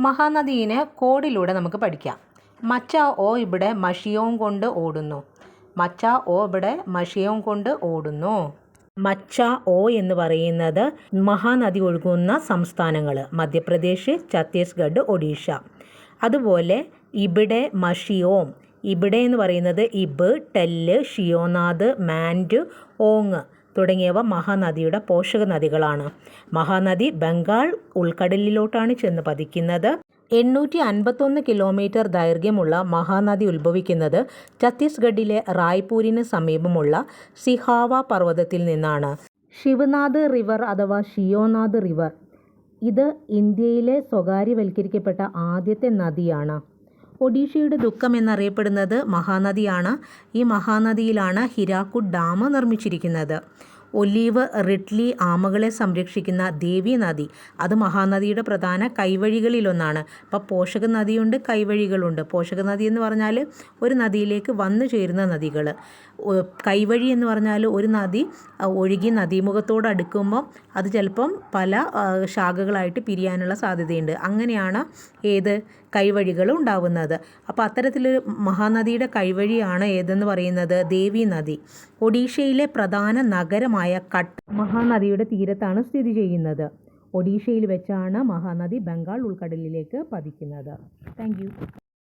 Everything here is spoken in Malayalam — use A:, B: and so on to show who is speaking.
A: മഹാനദീനെ കോഡിലൂടെ നമുക്ക് പഠിക്കാം. മച്ച ഓ ഇവിടെ മഷിയവും കൊണ്ട് ഓടുന്നു. മച്ച ഓ ഇവിടെ മഷിയവും കൊണ്ട് ഓടുന്നു. മച്ച ഓ എന്ന് പറയുന്നത് മഹാനദി ഒഴുകുന്ന സംസ്ഥാനങ്ങൾ മധ്യപ്രദേശ് ഛത്തീസ്ഗഡ് ഒഡീഷ. അതുപോലെ ഇവിടെ മഷിയോം. ഇവിടെ എന്ന് പറയുന്നത് ഇബ് ടെല്ല് ഷിയോനാഥ് മാൻഡ് ഓങ്. തുടങ്ങിയവ മഹാനദിയുടെ പോഷക നദികളാണ് മഹാനദി ബംഗാൾ ഉൾക്കടലിലോട്ടാണ് ചെന്ന് പതിക്കുന്നത്. എണ്ണൂറ്റി അൻപത്തൊന്ന് കിലോമീറ്റർ ദൈർഘ്യമുള്ള മഹാനദി ഉത്ഭവിക്കുന്നത് ഛത്തീസ്ഗഡിലെ റായ്പൂരിന് സമീപമുള്ള സിഹാവ പർവതത്തിൽ നിന്നാണ്. ശിവനാഥ് റിവർ അഥവാ ഷിയോനാഥ് റിവർ ഇത് ഇന്ത്യയിലെ സ്വകാര്യവൽക്കരിക്കപ്പെട്ട ആദ്യത്തെ നദിയാണ്. ഒഡീഷയുടെ ദുഃഖം എന്നറിയപ്പെടുന്നത് മഹാനദിയാണ്. ഈ മഹാനദിയിലാണ് ഹിരാക്കുഡ് ഡാം നിർമ്മിച്ചിരിക്കുന്നത്. ഒലീവ് റിഡ്ലി ആമകളെ സംരക്ഷിക്കുന്ന ദേവി നദി. അത് മഹാനദിയുടെ പ്രധാന കൈവഴികളിലൊന്നാണ്. അപ്പോൾ പോഷക നദിയുണ്ട് കൈവഴികളുണ്ട്. പോഷക നദി എന്ന് പറഞ്ഞാൽ ഒരു നദിയിലേക്ക് വന്നു ചേരുന്ന നദികൾ കൈവഴി എന്ന് പറഞ്ഞാൽ ഒരു നദി ഒഴുകി നദീമുഖത്തോട് അടുക്കുമ്പം അത് ചിലപ്പം പല ശാഖകളായിട്ട് പിരിയാനുള്ള സാധ്യതയുണ്ട്. അങ്ങനെയാണ് ഏത് കൈവഴികൾ ഉണ്ടാവുന്നത്. അപ്പോൾ അത്തരത്തിലൊരു മഹാനദിയുടെ കൈവഴിയാണ് ഏതെന്ന് പറയുന്നത്? ദേവി നദി. ഒഡീഷയിലെ പ്രധാന നഗരമായ കട്ട് മഹാനദിയുടെ തീരത്താണ് സ്ഥിതി ചെയ്യുന്നത്. ഒഡീഷയിൽ വെച്ചാണ് മഹാനദി ബംഗാൾ ഉൾക്കടലിലേക്ക് പതിക്കുന്നത്. താങ്ക്